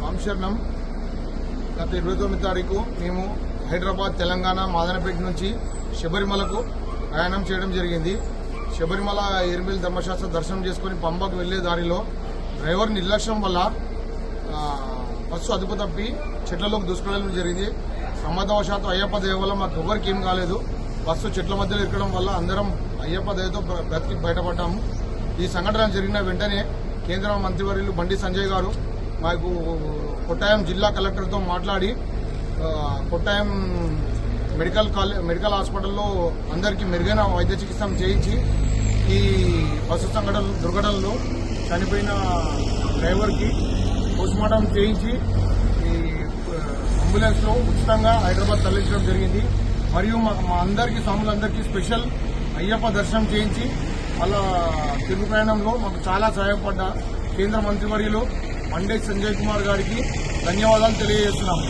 సంశరణం. గత ఇరవై తొమ్మిది తారీఖు మేము హైదరాబాద్ తెలంగాణ మాదనపేట నుంచి శబరిమలకు ప్రయాణం చేయడం జరిగింది. శబరిమల ఎరిమిల్ ధర్మశాస్త్ర దర్శనం చేసుకుని పంబకు వెళ్ళే దారిలో డ్రైవర్ నిర్లక్ష్యం వల్ల బస్సు అదుపు తప్పి చెట్లలోకి దూసుకెళ్ళడం జరిగింది. ప్రమాదవశాత్తు అయ్యప్ప దయ వల్ల మాకు ఎవరికి ఏం కాలేదు. బస్సు చెట్ల మధ్యలో ఇరకడం వల్ల అందరం అయ్యప్ప దయతో బ్రతికి బయటపడ్డాము. ఈ సంఘటన జరిగిన వెంటనే కేంద్ర మంత్రివర్యులు బండి సంజయ్ గారు మాకు కొట్టాయం జిల్లా కలెక్టర్తో మాట్లాడి కొట్టాయం మెడికల్ కాలే మెడికల్ హాస్పిటల్లో అందరికీ మెరుగైన వైద్య చికిత్స చేయించి ఈ బస్సు సంఘటన దుర్ఘటనలో చనిపోయిన డ్రైవర్కి పోస్ట్మార్టం చేయించి ఈ అంబులెన్స్లో ఉచితంగా హైదరాబాద్ తరలించడం జరిగింది. మరియు మా మా అందరికీ స్వాములందరికీ స్పెషల్ అయ్యప్ప దర్శనం చేయించి వాళ్ళ తిరుగు ప్రయాణంలో మాకు చాలా సహాయపడ్డ కేంద్ర మంత్రివర్యులు మండే సంజయ్ కుమార్ గారికి ధన్యవాదాలు తెలియజేస్తున్నాము.